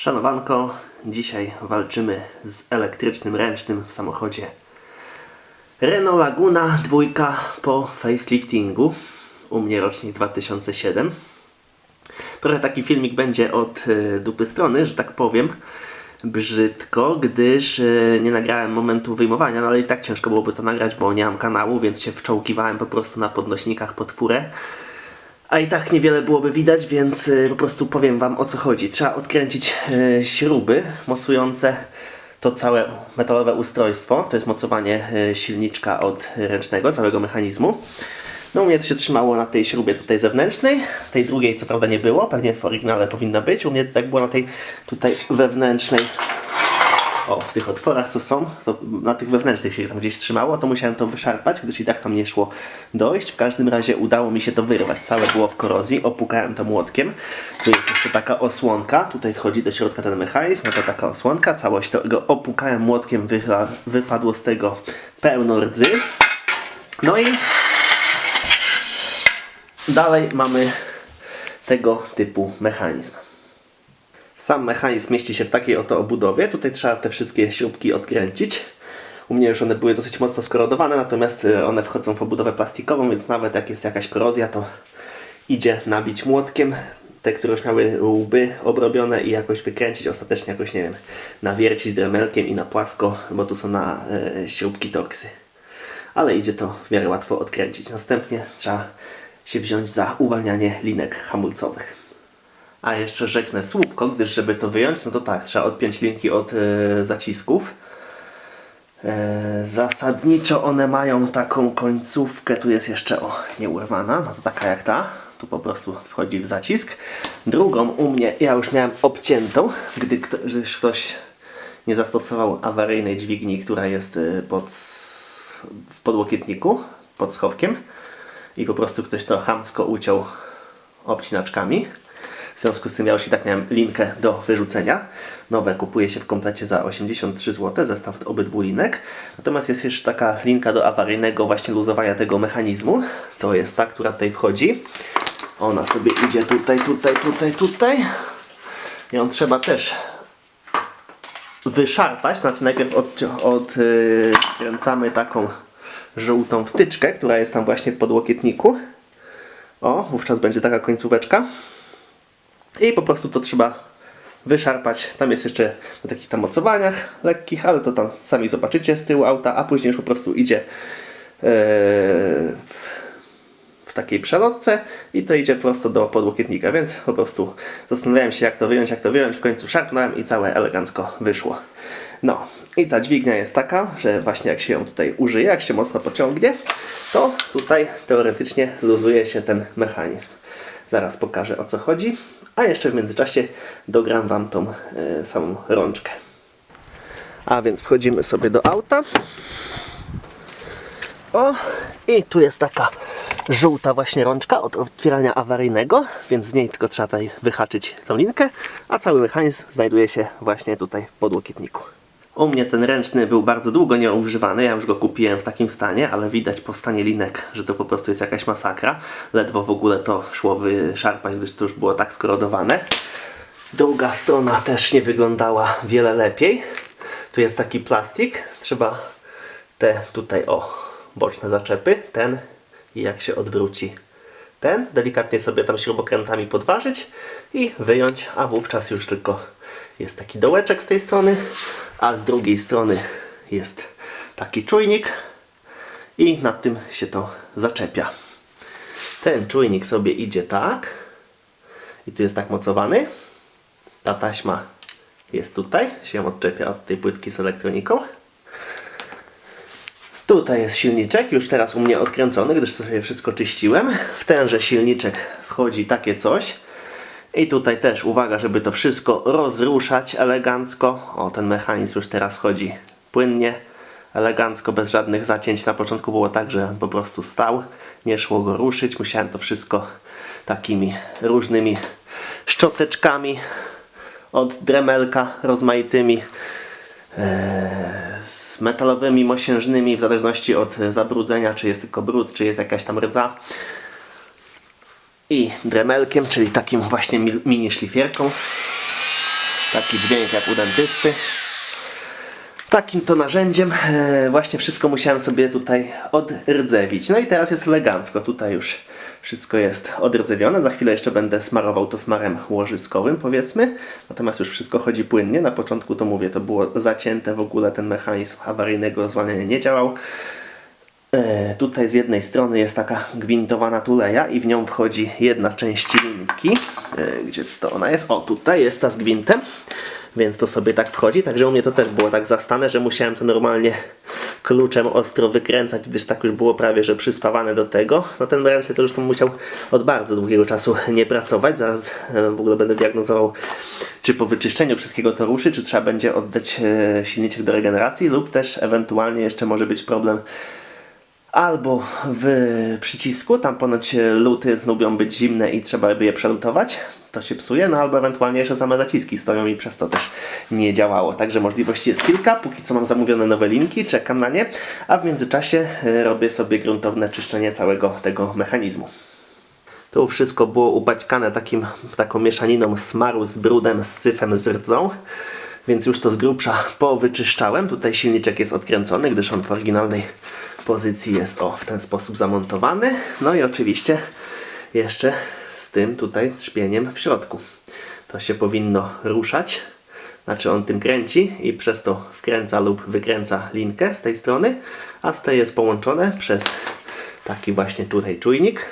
Szanowanko, dzisiaj walczymy z elektrycznym ręcznym w samochodzie Renault Laguna dwójka po faceliftingu. U mnie rocznik 2007. Trochę taki filmik będzie od e, dupy strony, że tak powiem. Brzydko, gdyż e, nie nagrałem momentu wyjmowania, no ale i tak ciężko byłoby to nagrać, bo nie mam kanału, więc się wczołgiwałem po prostu na podnośnikach pod furę. A i tak niewiele byłoby widać, więc y, po prostu powiem Wam o co chodzi. Trzeba odkręcić y, śruby mocujące to całe metalowe ustrojstwo. To jest mocowanie y, silniczka od ręcznego, całego mechanizmu. No u mnie to się trzymało na tej śrubie tutaj zewnętrznej, tej drugiej co prawda nie było, pewnie w oryginale powinna być. U mnie to tak było na tej tutaj wewnętrznej o, w tych otworach co są, to na tych wewnętrznych się tam gdzieś trzymało, to musiałem to wyszarpać, gdyż i tak tam nie szło dojść. W każdym razie udało mi się to wyrwać. Całe było w korozji, opukałem to młotkiem. Tu jest jeszcze taka osłonka, tutaj wchodzi do środka ten mechanizm, no to taka osłonka. Całość to go opukałem młotkiem, wypadło z tego pełno rdzy. No i dalej mamy tego typu mechanizm. Sam mechanizm mieści się w takiej oto obudowie. Tutaj trzeba te wszystkie śrubki odkręcić. U mnie już one były dosyć mocno skorodowane, natomiast y, one wchodzą w obudowę plastikową, więc nawet jak jest jakaś korozja, to idzie nabić młotkiem. Te, które już miały łby obrobione i jakoś wykręcić, ostatecznie jakoś, nie wiem, nawiercić dremelkiem i na płasko, bo tu są na e, śrubki toksy. Ale idzie to w miarę łatwo odkręcić. Następnie trzeba się wziąć za uwalnianie linek hamulcowych. A jeszcze rzeknę słówko, gdyż żeby to wyjąć, no to tak, trzeba odpiąć linki od e, zacisków. E, zasadniczo one mają taką końcówkę, tu jest jeszcze o, nieurwana, no to taka jak ta, tu po prostu wchodzi w zacisk. Drugą u mnie ja już miałem obciętą, gdy kto, gdyż ktoś nie zastosował awaryjnej dźwigni, która jest e, pod, w podłokietniku, pod schowkiem i po prostu ktoś to chamsko uciął obcinaczkami. W związku z tym ja już i tak miałem linkę do wyrzucenia. Nowe kupuje się w komplecie za 83 zł, zestaw obydwu linek. Natomiast jest jeszcze taka linka do awaryjnego właśnie luzowania tego mechanizmu. To jest ta, która tutaj wchodzi. Ona sobie idzie tutaj, tutaj, tutaj, tutaj. Ją trzeba też wyszarpać, znaczy najpierw odkręcamy od, kręcamy taką żółtą wtyczkę, która jest tam właśnie w podłokietniku. O, wówczas będzie taka końcóweczka. I po prostu to trzeba wyszarpać. Tam jest jeszcze na takich tam mocowaniach lekkich, ale to tam sami zobaczycie z tyłu auta, a później już po prostu idzie yy, w, w takiej przelotce i to idzie prosto do podłokietnika, więc po prostu zastanawiałem się jak to wyjąć, jak to wyjąć, w końcu szarpnąłem i całe elegancko wyszło. No i ta dźwignia jest taka, że właśnie jak się ją tutaj użyje, jak się mocno pociągnie, to tutaj teoretycznie luzuje się ten mechanizm. Zaraz pokażę o co chodzi, a jeszcze w międzyczasie dogram Wam tą e, samą rączkę. A więc wchodzimy sobie do auta. O, i tu jest taka żółta właśnie rączka od otwierania awaryjnego, więc z niej tylko trzeba tutaj wyhaczyć tą linkę, a cały mechanizm znajduje się właśnie tutaj w podłokietniku. U mnie ten ręczny był bardzo długo nieużywany, ja już go kupiłem w takim stanie, ale widać po stanie linek, że to po prostu jest jakaś masakra. Ledwo w ogóle to szło wyszarpać, gdyż to już było tak skorodowane. Druga strona też nie wyglądała wiele lepiej. Tu jest taki plastik, trzeba te tutaj o boczne zaczepy, ten i jak się odwróci ten, delikatnie sobie tam śrubokrętami podważyć i wyjąć, a wówczas już tylko jest taki dołeczek z tej strony, a z drugiej strony jest taki czujnik i nad tym się to zaczepia. Ten czujnik sobie idzie tak i tu jest tak mocowany. Ta taśma jest tutaj, się odczepia od tej płytki z elektroniką. Tutaj jest silniczek, już teraz u mnie odkręcony, gdyż sobie wszystko czyściłem. W tenże silniczek wchodzi takie coś. I tutaj też uwaga, żeby to wszystko rozruszać elegancko. O, ten mechanizm już teraz chodzi płynnie, elegancko, bez żadnych zacięć. Na początku było tak, że po prostu stał, nie szło go ruszyć. Musiałem to wszystko takimi różnymi szczoteczkami od dremelka rozmaitymi z metalowymi, mosiężnymi, w zależności od e, zabrudzenia, czy jest tylko brud, czy jest jakaś tam rdza. I dremelkiem, czyli takim właśnie mi- mini szlifierką. Taki dźwięk jak u dentysty. Takim to narzędziem e, właśnie wszystko musiałem sobie tutaj odrdzewić. No i teraz jest elegancko. Tutaj już wszystko jest odrdzewione. Za chwilę jeszcze będę smarował to smarem łożyskowym powiedzmy. Natomiast już wszystko chodzi płynnie. Na początku to mówię, to było zacięte w ogóle ten mechanizm awaryjnego zwalniania nie działał. E, tutaj z jednej strony jest taka gwintowana tuleja i w nią wchodzi jedna część linki. E, gdzie to ona jest? O, tutaj jest ta z gwintem. Więc to sobie tak wchodzi. Także u mnie to też było tak zastane, że musiałem to normalnie kluczem ostro wykręcać, gdyż tak już było prawie, że przyspawane do tego. No ten ręczny to już to musiał od bardzo długiego czasu nie pracować. Zaraz e, w ogóle będę diagnozował, czy po wyczyszczeniu wszystkiego to ruszy, czy trzeba będzie oddać silniczek do regeneracji, lub też ewentualnie jeszcze może być problem albo w przycisku, tam ponoć luty lubią być zimne i trzeba by je przelutować, to się psuje, no albo ewentualnie jeszcze same zaciski stoją i przez to też nie działało. Także możliwości jest kilka, póki co mam zamówione nowe linki, czekam na nie, a w międzyczasie e, robię sobie gruntowne czyszczenie całego tego mechanizmu. Tu wszystko było upaćkane takim, taką mieszaniną smaru z brudem, z syfem, z rdzą. Więc już to z grubsza powyczyszczałem. Tutaj silniczek jest odkręcony, gdyż on w oryginalnej pozycji jest o w ten sposób zamontowany. No i oczywiście jeszcze z tym tutaj trzpieniem w środku. To się powinno ruszać. Znaczy on tym kręci i przez to wkręca lub wykręca linkę z tej strony, a z tej jest połączone przez taki właśnie tutaj czujnik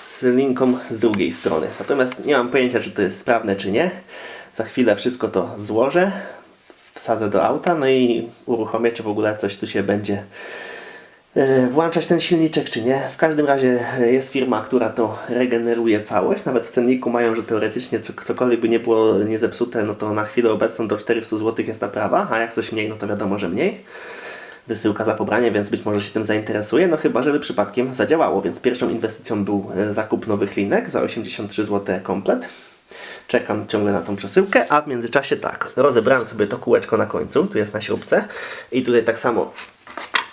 z linką z drugiej strony. Natomiast nie mam pojęcia, czy to jest sprawne, czy nie. Za chwilę wszystko to złożę, wsadzę do auta, no i uruchomię, czy w ogóle coś tu się będzie e, włączać ten silniczek, czy nie. W każdym razie e, jest firma, która to regeneruje całość. Nawet w cenniku mają, że teoretycznie co- cokolwiek by nie było nie zepsute, no to na chwilę obecną do 400 zł jest naprawa, a jak coś mniej, no to wiadomo, że mniej wysyłka za pobranie, więc być może się tym zainteresuje, no chyba, żeby przypadkiem zadziałało. Więc pierwszą inwestycją był e, zakup nowych linek za 83 zł komplet. Czekam ciągle na tą przesyłkę, a w międzyczasie tak, rozebrałem sobie to kółeczko na końcu, tu jest na śrubce i tutaj tak samo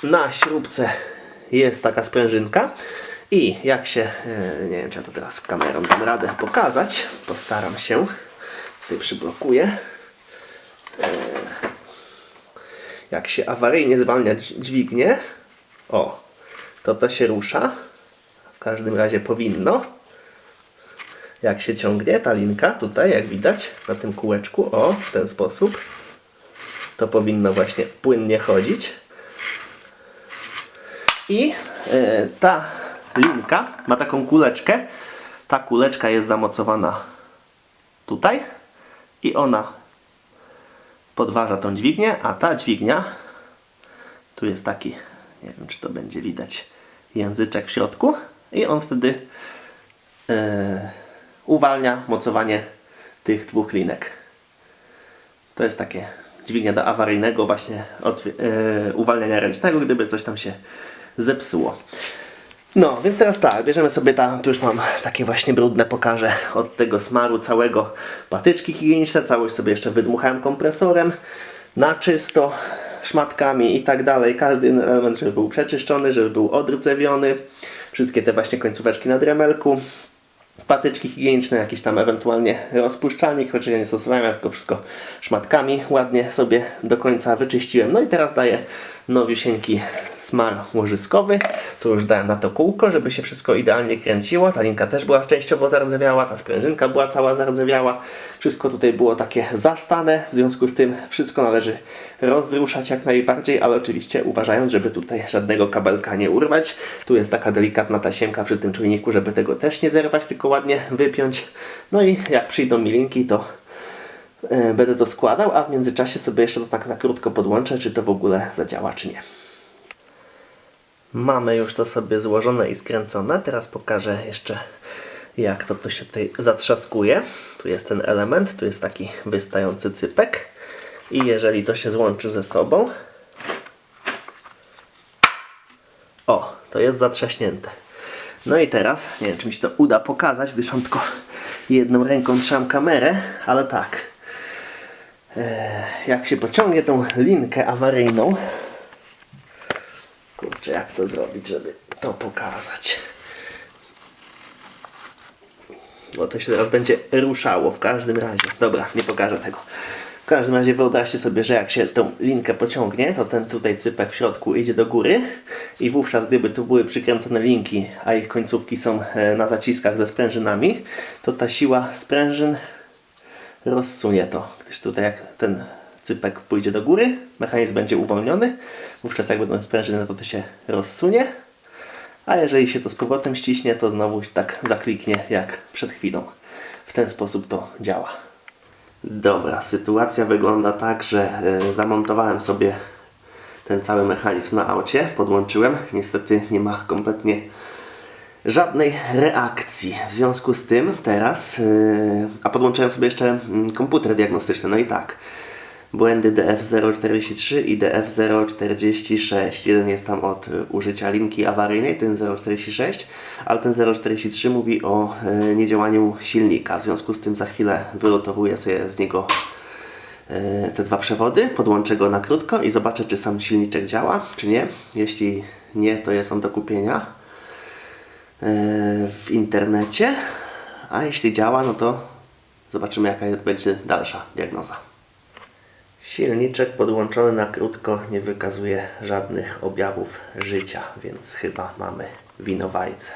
na śrubce jest taka sprężynka i jak się, e, nie wiem czy ja to teraz kamerą dam radę pokazać, postaram się, sobie przyblokuję jak się awaryjnie zwalnia dź- dźwignię, o, to to się rusza. W każdym razie powinno. Jak się ciągnie ta linka, tutaj jak widać na tym kółeczku, o, w ten sposób, to powinno właśnie płynnie chodzić. I e, ta linka ma taką kuleczkę. Ta kuleczka jest zamocowana tutaj i ona podważa tą dźwignię, a ta dźwignia, tu jest taki, nie wiem czy to będzie widać, języczek w środku i on wtedy e, uwalnia mocowanie tych dwóch linek. To jest takie dźwignia do awaryjnego właśnie od, e, uwalniania ręcznego, gdyby coś tam się zepsuło. No, więc teraz tak, bierzemy sobie tam, tu już mam takie właśnie brudne, pokażę od tego smaru całego patyczki higieniczne, całość sobie jeszcze wydmuchałem kompresorem na czysto, szmatkami i tak dalej. Każdy element, żeby był przeczyszczony, żeby był odrdzewiony. Wszystkie te właśnie końcóweczki na dremelku. Patyczki higieniczne, jakiś tam ewentualnie rozpuszczalnik, choć ja nie stosowałem, ja tylko wszystko szmatkami ładnie sobie do końca wyczyściłem. No i teraz daję nowiusieńki smar łożyskowy. Tu już dałem na to kółko, żeby się wszystko idealnie kręciło. Ta linka też była częściowo zardzewiała, ta sprężynka była cała zardzewiała. Wszystko tutaj było takie zastane, w związku z tym wszystko należy rozruszać jak najbardziej, ale oczywiście uważając, żeby tutaj żadnego kabelka nie urwać. Tu jest taka delikatna tasiemka przy tym czujniku, żeby tego też nie zerwać, tylko ładnie wypiąć. No i jak przyjdą mi linki, to będę to składał, a w międzyczasie sobie jeszcze to tak na krótko podłączę, czy to w ogóle zadziała, czy nie. Mamy już to sobie złożone i skręcone. Teraz pokażę jeszcze jak to, to się tutaj zatrzaskuje. Tu jest ten element, tu jest taki wystający cypek. I jeżeli to się złączy ze sobą, o, to jest zatrzaśnięte. No i teraz, nie wiem czy mi się to uda pokazać, gdyż mam tylko jedną ręką trzymam kamerę, ale tak. E, jak się pociągnie tą linkę awaryjną, kurczę jak to zrobić, żeby to pokazać. Bo to się teraz będzie ruszało w każdym razie. Dobra, nie pokażę tego. W każdym razie wyobraźcie sobie, że jak się tą linkę pociągnie, to ten tutaj cypek w środku idzie do góry i wówczas gdyby tu były przykręcone linki, a ich końcówki są e, na zaciskach ze sprężynami, to ta siła sprężyn rozsunie to. Tutaj jak ten cypek pójdzie do góry, mechanizm będzie uwolniony, wówczas jak będą sprężyny, to to się rozsunie, a jeżeli się to z powrotem ściśnie, to znowu tak zakliknie jak przed chwilą. W ten sposób to działa. Dobra, sytuacja wygląda tak, że y, zamontowałem sobie ten cały mechanizm na aucie, podłączyłem. Niestety nie ma kompletnie żadnej reakcji. W związku z tym teraz, yy, a podłączyłem sobie jeszcze mm, komputer diagnostyczny, no i tak. Błędy DF043 i DF046. Jeden jest tam od y, użycia linki awaryjnej, ten 046, ale ten 043 mówi o y, niedziałaniu silnika. W związku z tym za chwilę wylotowuję sobie z niego y, te dwa przewody, podłączę go na krótko i zobaczę, czy sam silniczek działa, czy nie. Jeśli nie, to jest on do kupienia w internecie, a jeśli działa, no to zobaczymy jaka będzie dalsza diagnoza. Silniczek podłączony na krótko nie wykazuje żadnych objawów życia, więc chyba mamy winowajcę.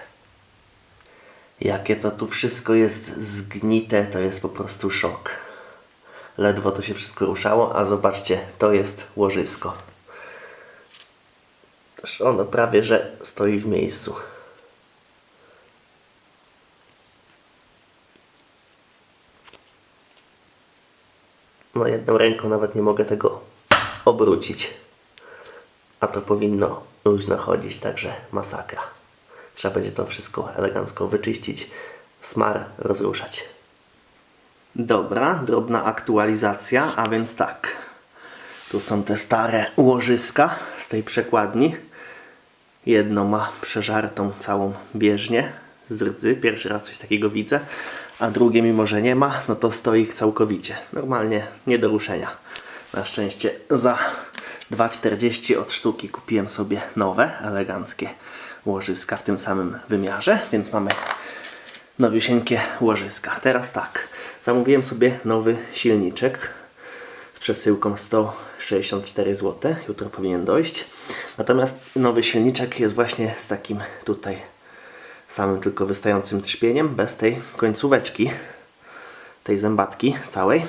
Jakie to tu wszystko jest zgnite, to jest po prostu szok. Ledwo to się wszystko ruszało, a zobaczcie, to jest łożysko. Też ono prawie, że stoi w miejscu. No jedną ręką nawet nie mogę tego obrócić. A to powinno luźno chodzić, także masakra. Trzeba będzie to wszystko elegancko wyczyścić, smar rozruszać. Dobra, drobna aktualizacja, a więc tak. Tu są te stare łożyska z tej przekładni. Jedno ma przeżartą całą bieżnię z rdzy. Pierwszy raz coś takiego widzę. A drugie, mimo że nie ma, no to stoi całkowicie. Normalnie nie do ruszenia. Na szczęście za 2,40 od sztuki kupiłem sobie nowe, eleganckie łożyska w tym samym wymiarze, więc mamy nowiusieńkie łożyska. Teraz tak, zamówiłem sobie nowy silniczek z przesyłką 164 zł. Jutro powinien dojść. Natomiast nowy silniczek jest właśnie z takim tutaj samym tylko wystającym trzpieniem, bez tej końcóweczki, tej zębatki całej.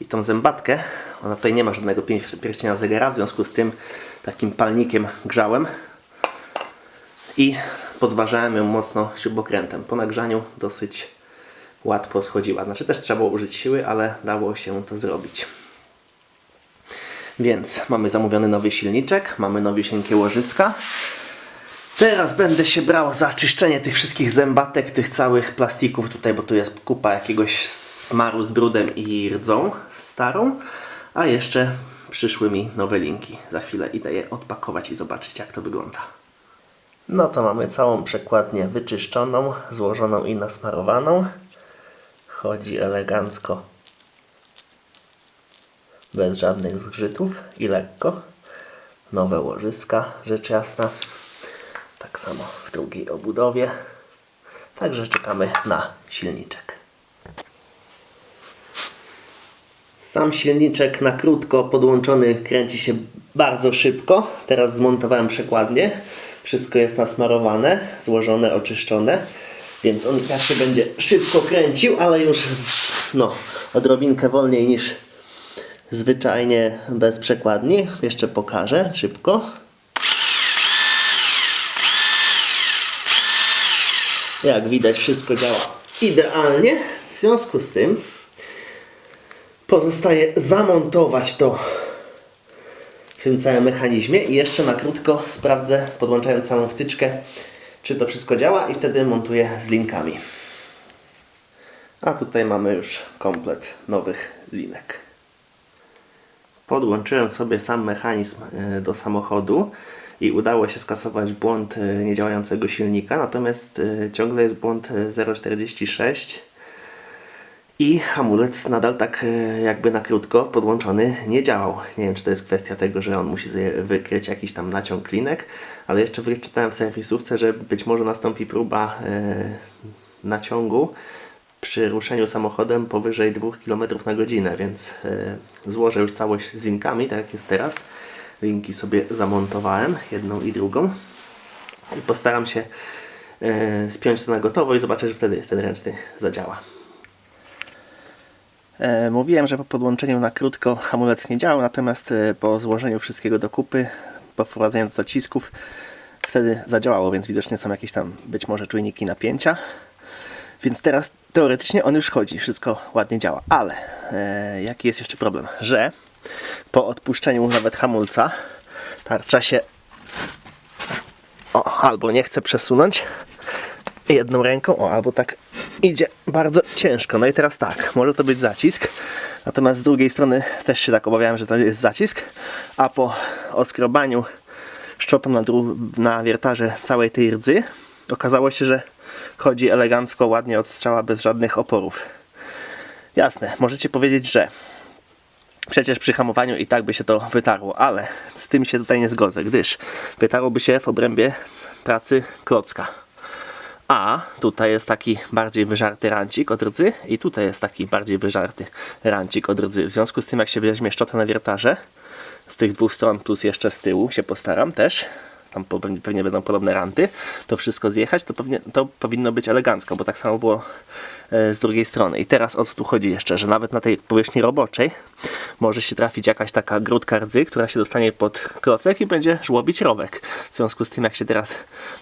I tą zębatkę, ona tutaj nie ma żadnego pierścienia zegara, w związku z tym takim palnikiem grzałem i podważałem ją mocno śrubokrętem. Po nagrzaniu dosyć łatwo schodziła. Znaczy też trzeba było użyć siły, ale dało się to zrobić. Więc mamy zamówiony nowy silniczek, mamy nowisieńkie łożyska. Teraz będę się brał za czyszczenie tych wszystkich zębatek, tych całych plastików tutaj, bo tu jest kupa jakiegoś smaru z brudem i rdzą starą. A jeszcze przyszły mi nowe linki. Za chwilę idę je odpakować i zobaczyć jak to wygląda. No to mamy całą przekładnię wyczyszczoną, złożoną i nasmarowaną. Chodzi elegancko. Bez żadnych zgrzytów i lekko. Nowe łożyska, rzecz jasna. Tak samo w drugiej obudowie. Także czekamy na silniczek. Sam silniczek na krótko podłączony kręci się bardzo szybko. Teraz zmontowałem przekładnię. Wszystko jest nasmarowane, złożone, oczyszczone. Więc on jak się będzie szybko kręcił, ale już no, odrobinkę wolniej niż zwyczajnie bez przekładni. Jeszcze pokażę szybko. Jak widać wszystko działa idealnie. W związku z tym pozostaje zamontować to w tym całym mechanizmie i jeszcze na krótko sprawdzę, podłączając całą wtyczkę, czy to wszystko działa i wtedy montuję z linkami. A tutaj mamy już komplet nowych linek. Podłączyłem sobie sam mechanizm e, do samochodu i udało się skasować błąd e, niedziałającego silnika, natomiast e, ciągle jest błąd 0,46 i hamulec nadal tak jakby na krótko podłączony nie działał. Nie wiem, czy to jest kwestia tego, że on musi wykryć jakiś tam naciąg klinek, ale jeszcze wyczytałem w serwisówce, że być może nastąpi próba naciągu przy ruszeniu samochodem powyżej 2 km na godzinę, więc e, złożę już całość z linkami, tak jak jest teraz. Linki sobie zamontowałem, jedną i drugą. I postaram się e, spiąć to na gotowo i zobaczę, że wtedy ten ręczny zadziała. E, mówiłem, że po podłączeniu na krótko hamulec nie działał, natomiast e, po złożeniu wszystkiego do kupy, po wprowadzeniu zacisków, wtedy zadziałało, więc widocznie są jakieś tam być może czujniki napięcia. Więc teraz teoretycznie on już chodzi, wszystko ładnie działa, ale jaki jest jeszcze problem? Że po odpuszczeniu nawet hamulca tarcza się o, albo nie chce przesunąć jedną ręką, o, albo tak idzie bardzo ciężko. No i teraz tak, może to być zacisk, natomiast z drugiej strony też się tak obawiałem, że to jest zacisk, a po oskrobaniu szczotą na, na wiertarze całej tej rdzy okazało się, że chodzi elegancko, ładnie od strzała, bez żadnych oporów. Jasne, możecie powiedzieć, że Przecież przy hamowaniu i tak by się to wytarło, ale z tym się tutaj nie zgodzę, gdyż wytarłoby się w obrębie pracy klocka. A tutaj jest taki bardziej wyżarty rancik od rdzy i tutaj jest taki bardziej wyżarty rancik od rdzy. W związku z tym jak się weźmie szczotę na wiertarze z tych dwóch stron plus jeszcze z tyłu się postaram też tam pewnie będą podobne ranty, to wszystko zjechać, to, pewnie, to powinno być elegancko, bo tak samo było e, z drugiej strony. I teraz o co tu chodzi jeszcze, że nawet na tej powierzchni roboczej może się trafić jakaś taka grudka rdzy, która się dostanie pod klocek i będzie żłobić rowek. W związku z tym, jak się teraz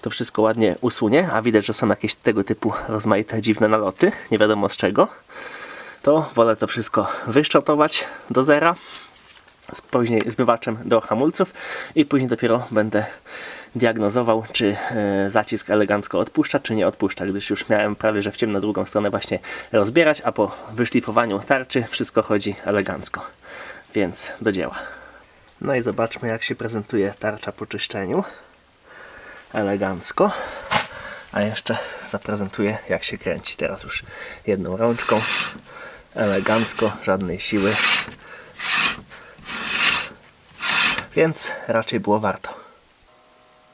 to wszystko ładnie usunie, a widać, że są jakieś tego typu rozmaite dziwne naloty, nie wiadomo z czego, to wolę to wszystko wyszczotować do zera, później zmywaczem do hamulców i później dopiero będę diagnozował, czy e, zacisk elegancko odpuszcza, czy nie odpuszcza, gdyż już miałem prawie, że w ciemno drugą stronę właśnie rozbierać, a po wyszlifowaniu tarczy wszystko chodzi elegancko. Więc do dzieła. No i zobaczmy, jak się prezentuje tarcza po czyszczeniu. Elegancko. A jeszcze zaprezentuję, jak się kręci. Teraz już jedną rączką. Elegancko, żadnej siły. Więc raczej było warto.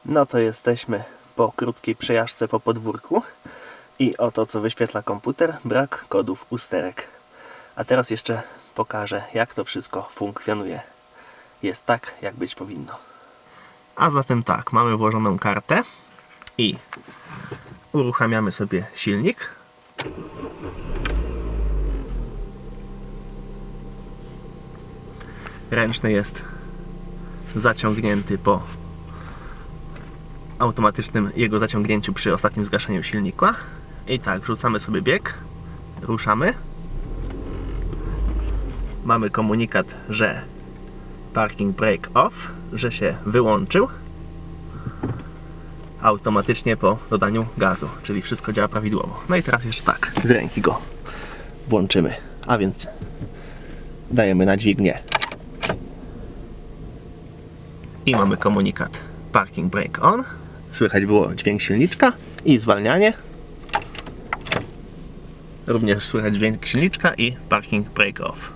No to jesteśmy po krótkiej przejażdżce po podwórku i oto co wyświetla komputer, brak kodów usterek. A teraz jeszcze pokażę jak to wszystko funkcjonuje. Jest tak jak być powinno. A zatem tak, mamy włożoną kartę i uruchamiamy sobie silnik. Ręczny jest zaciągnięty po automatycznym jego zaciągnięciu przy ostatnim zgaszeniu silnika. I tak, wrzucamy sobie bieg, ruszamy. Mamy komunikat, że parking brake off, że się wyłączył automatycznie po dodaniu gazu, czyli wszystko działa prawidłowo. No i teraz jeszcze tak, z ręki go włączymy, a więc dajemy na dźwignię i mamy komunikat parking brake on. Słychać było dźwięk silniczka i zwalnianie. Również słychać dźwięk silniczka i parking brake off.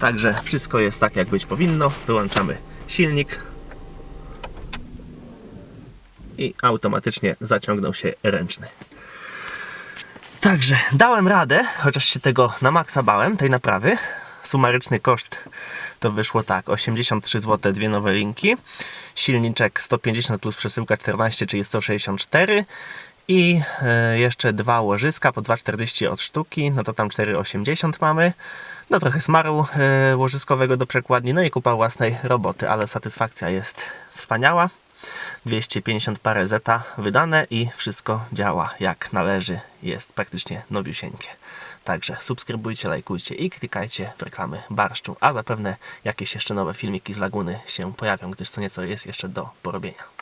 Także wszystko jest tak jak być powinno. Wyłączamy silnik i automatycznie zaciągnął się ręczny. Także dałem radę, chociaż się tego na maksa bałem, tej naprawy. Sumaryczny koszt to wyszło tak, 83 zł, dwie nowe linki, silniczek 150 plus przesyłka 14, czyli 164 i e, jeszcze dwa łożyska po 2,40 od sztuki, no to tam 4,80 mamy. No trochę smaru e, łożyskowego do przekładni, no i kupa własnej roboty, ale satysfakcja jest wspaniała. 250 parę zeta wydane i wszystko działa jak należy, jest praktycznie nowiusieńkie. Także subskrybujcie, lajkujcie i klikajcie w reklamy barszczu, a zapewne jakieś jeszcze nowe filmiki z Laguny się pojawią, gdyż co nieco jest jeszcze do porobienia.